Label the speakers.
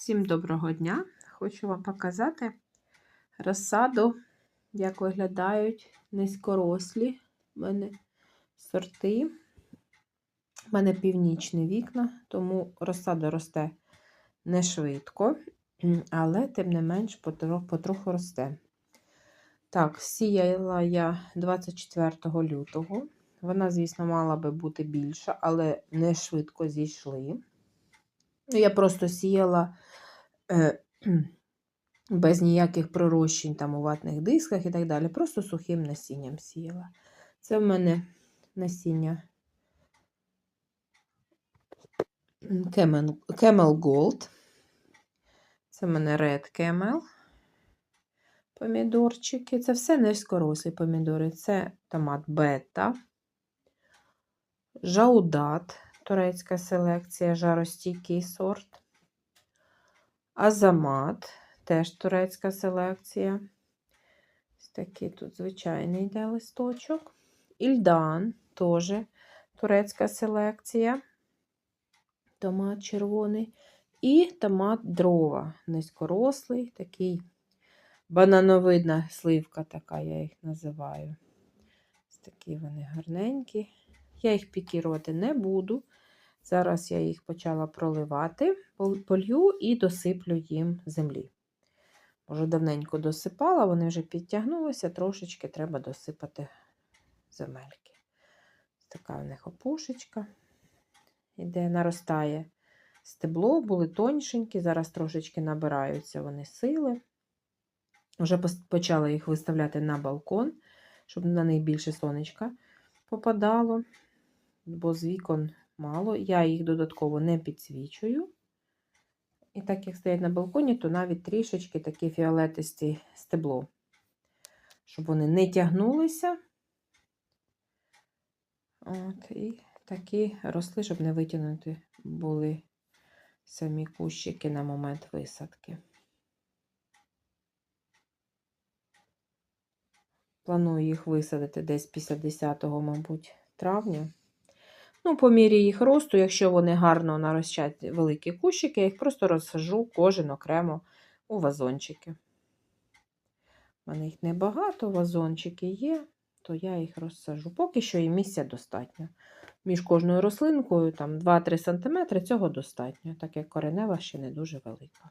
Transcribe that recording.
Speaker 1: Всім доброго дня! Хочу вам показати розсаду, як виглядають низькорослі в мене сорти. У мене північні вікна, тому розсада росте не швидко, але, тим не менш, потроху, росте. Так, сіяла я 24 лютого. Вона, звісно, мала би бути більша, але не швидко зійшли. Ну, Я просто сіяла е, без ніяких пророщень там у ватних дисках і так далі. Просто сухим насінням сіяла. Це в мене насіння Camel, Gold. Це в мене Red Camel. Помідорчики. Це все низькорослі помідори. Це томат бета, жаудат турецька селекція, жаростійкий сорт. Азамат, теж турецька селекція. Ось такий тут звичайний йде листочок. Ільдан теж турецька селекція. Томат червоний. І томат дрова. Низькорослий, такий банановидна сливка, така я їх називаю. Ось такі вони гарненькі. Я їх пікірувати не буду. Зараз я їх почала проливати, полью і досиплю їм землі. Може, давненько досипала, вони вже підтягнулися, трошечки треба досипати земельки. Така в них опушечка, іде, наростає стебло, були тоншенькі, зараз трошечки набираються вони сили. Вже почала їх виставляти на балкон, щоб на них більше сонечка попадало, бо з вікон мало. Я їх додатково не підсвічую. І так як стоять на балконі, то навіть трішечки такі фіолетисті стебло, щоб вони не тягнулися. От, І такі росли, щоб не витягнути були самі кущики на момент висадки. Планую їх висадити десь після 10, мабуть, травня. Ну, по мірі їх росту, якщо вони гарно нарощать великі кущики, я їх просто розсажу кожен окремо у вазончики. У мене їх небагато, вазончики є, то я їх розсажу. Поки що і місця достатньо. Між кожною рослинкою там 2-3 см цього достатньо, так як коренева ще не дуже велика.